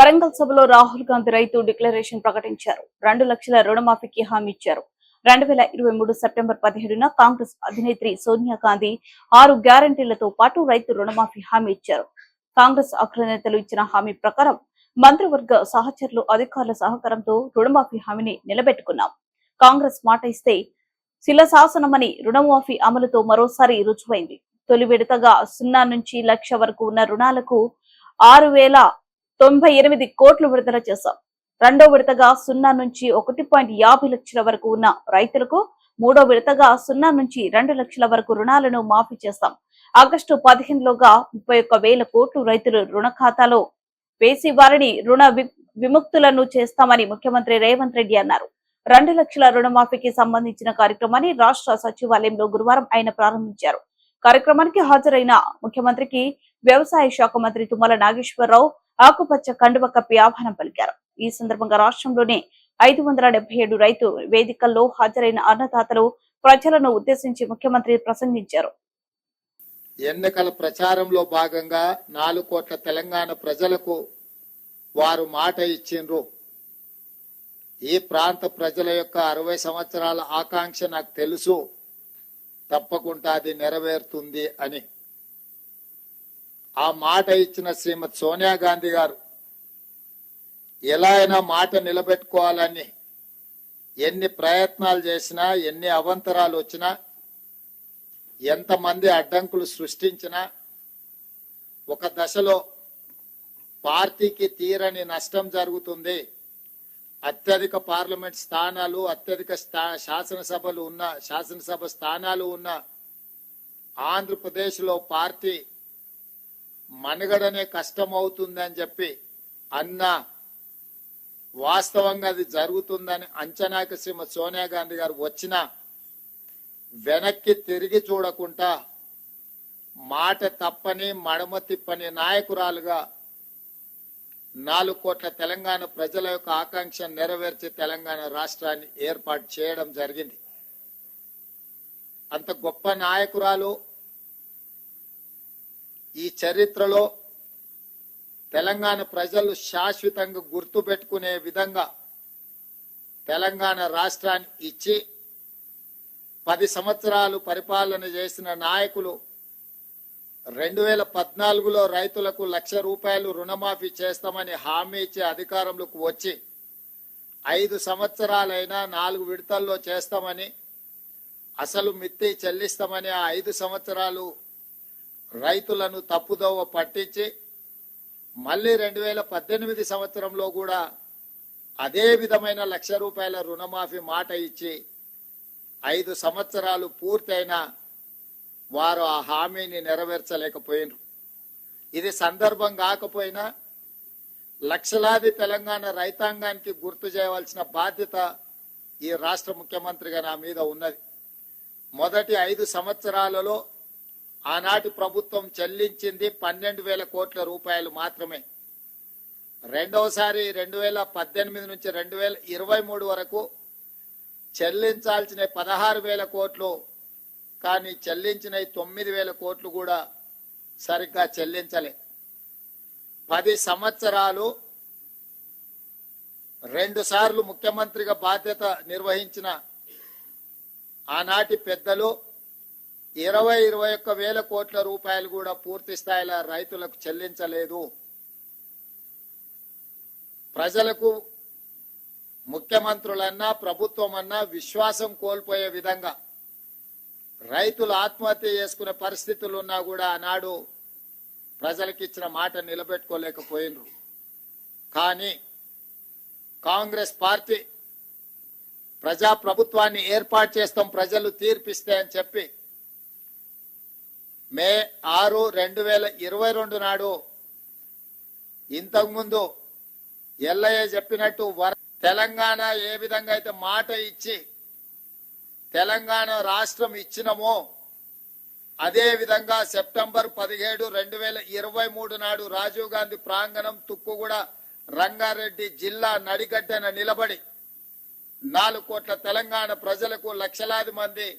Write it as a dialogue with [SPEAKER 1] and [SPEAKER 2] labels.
[SPEAKER 1] వరంగల్ సభలో రాహుల్ గాంధీ రైతు డిక్లరేషన్ ప్రకటించారు. రెండు లక్షల రుణమాఫీకి హామీ ఇచ్చారు. రెండు వేల ఇరవై మూడు సెప్టెంబర్ పదిహేడున కాంగ్రెస్ అధినేత్రి సోనియా గాంధీ ఆరు గ్యారంటీలతో పాటు రైతు రుణమాఫీ హామీ ఇచ్చారు. కాంగ్రెస్ అగ్రనేతలు ఇచ్చిన హామీ ప్రకారం మంత్రివర్గ సహచరులు అధికారుల సహకారంతో రుణమాఫీ హామీని నిలబెట్టుకున్నాం. కాంగ్రెస్ మాట ఇస్తే శిలశాసనమని రుణమాఫీ అమలుతో మరోసారి రుజువైంది. తొలి విడతగా సున్నా నుంచి లక్ష వరకు ఉన్న రుణాలకు ఆరు వేల తొంభై ఎనిమిది కోట్లు విడుదల చేశాం. రెండో విడతగా సున్నా నుంచి ఒకటి పాయింట్ యాభై లక్షల వరకు ఉన్న రైతులకు మూడో విడతగా సున్నా నుంచి రెండు లక్షల వరకు రుణాలను మాఫీ చేస్తాం ఆగస్టు పదిహేనులోగా ముప్పై ఒక్క వేల కోట్లు రైతులు రుణ ఖాతాలో వేసి వారిని రుణ విముక్తులను చేస్తామని ముఖ్యమంత్రి రేవంత్ రెడ్డి అన్నారు. రెండు లక్షల రుణమాఫీకి సంబంధించిన కార్యక్రమాన్ని రాష్ట్ర సచివాలయంలో గురువారం ఆయన ప్రారంభించారు. కార్యక్రమానికి హాజరైన ముఖ్యమంత్రికి వ్యవసాయ శాఖ మంత్రి తుమ్మల నాగేశ్వరరావు ఆకుపచ్చ కండువ కప్పి ఆహ్వానం పలికారు. ఈ సందర్భంగా రాష్ట్రంలోని ఐదు వందల డెబ్బై ఏడు రైతు వేదికల్లో హాజరైన అన్నదాతలు ప్రజలను ఉద్దేశించి ముఖ్యమంత్రి ప్రసంగించారు.
[SPEAKER 2] ఎన్నికల ప్రచారంలో భాగంగా నాలుగు కోట్ల తెలంగాణ ప్రజలకు వారు మాట ఇచ్చిండ్రు. ఈ ప్రాంత ప్రజల యొక్క అరవై సంవత్సరాల ఆకాంక్ష నాకు తెలుసు. తప్పకుండా అది నెరవేరుతుంది అని. ఆ మాట ఇచ్చిన శ్రీమతి సోనియా గాంధీ గారు ఎలా అయినా మాట నిలబెట్టుకోవాలని ఎన్ని ప్రయత్నాలు చేసినా ఎన్ని అవంతరాలు వచ్చినా ఎంతమంది అడ్డంకులు సృష్టించినా ఒక దశలో పార్టీకి తీరని నష్టం జరుగుతుంది. అత్యధిక పార్లమెంట్ స్థానాలు అత్యధిక స్థా- శాసనసభలు ఉన్న శాసనసభ స్థానాలు ఉన్న ఆంధ్రప్రదేశ్లో పార్టీ మనుగడనే కష్టమవుతుందని చెప్పి అన్న వాస్తవంగా అది జరుగుతుందని అంచనాకి శ్రీమతి సోనియా గాంధీ గారు వచ్చిన వెనక్కి తిరిగి చూడకుండా మాట తప్పని మడమ తిప్పని నాయకురాలుగా నాలుగు కోట్ల తెలంగాణ ప్రజల యొక్క ఆకాంక్ష నెరవేర్చి తెలంగాణ రాష్ట్రాన్ని ఏర్పాటు చేయడం జరిగింది. అంత గొప్ప నాయకురాలు ఈ చరిత్రలో తెలంగాణ ప్రజలు శాశ్వతంగా గుర్తు పెట్టుకునే విధంగా తెలంగాణ రాష్ట్రాన్ని ఇచ్చి పది సంవత్సరాలు పరిపాలన చేసిన నాయకులు రెండు వేల పద్నాలుగులో రైతులకు లక్ష రూపాయలు రుణమాఫీ చేస్తామని హామీ ఇచ్చే అధికారంలోకి వచ్చి ఐదు సంవత్సరాలైనా నాలుగు విడతల్లో చేస్తామని అసలు మిత్తి చెల్లిస్తామని ఆ ఐదు సంవత్సరాలు రైతులను తప్పుదోవ పట్టించి మళ్ళీ రెండు వేల పద్దెనిమిది సంవత్సరంలో కూడా అదే విధమైన లక్ష రూపాయల రుణమాఫీ మాట ఇచ్చి ఐదు సంవత్సరాలు పూర్తయినా వారు ఆ హామీని నెరవేర్చలేకపోయినరు. ఇది సందర్భం కాకపోయినా లక్షలాది తెలంగాణ రైతాంగానికి గుర్తు చేయవలసిన బాధ్యత ఈ రాష్ట్ర ముఖ్యమంత్రిగా నా మీద ఉన్నది. మొదటి ఐదు సంవత్సరాలలో ఆనాటి ప్రభుత్వం చెల్లించింది పన్నెండు వేల కోట్ల రూపాయలు మాత్రమే. రెండవసారి రెండు వేల పద్దెనిమిది నుంచి రెండు వేల ఇరవై మూడు వరకు చెల్లించాల్సిన పదహారు వేల కోట్లు కానీ చెల్లించిన తొమ్మిది వేల కోట్లు కూడా సరిగ్గా చెల్లించలే. పది సంవత్సరాలు రెండు సార్లు ముఖ్యమంత్రిగా బాధ్యత నిర్వహించిన ఆనాటి పెద్దలు ఇరవై ఇరవై ఒక్క వేల కోట్ల రూపాయలు కూడా పూర్తి స్థాయిలో రైతులకు చెల్లించలేదు. ప్రజలకు ముఖ్యమంత్రులన్నా ప్రభుత్వం అన్నా విశ్వాసం కోల్పోయే విధంగా రైతులు ఆత్మహత్య చేసుకునే పరిస్థితులు ఉన్నా కూడా ఆనాడు ప్రజలకు ఇచ్చిన మాట నిలబెట్టుకోలేకపోయినరు. కానీ కాంగ్రెస్ పార్టీ ప్రజా ప్రభుత్వాన్ని ఏర్పాటు చేస్తాం ప్రజలు తీర్పిస్తే అని చెప్పి మే ఆరు రెండు వేల ఇరవై రెండు నాడు. ఇంతకుముందు ఎల్లయ్య చెప్పినట్టు వర తెలంగాణ ఏ విధంగా అయితే మాట ఇచ్చి తెలంగాణ రాష్ట్రం ఇచ్చినమో అదే విధంగా సెప్టెంబర్ పదిహేడు రెండు వేల ఇరవై మూడు నాడు రాజీవ్ గాంధీ ప్రాంగణం తుక్కుగూడ రంగారెడ్డి జిల్లా నడిగడ్డన నిలబడి నాలుగు కోట్ల తెలంగాణ ప్రజలకు లక్షలాది మంది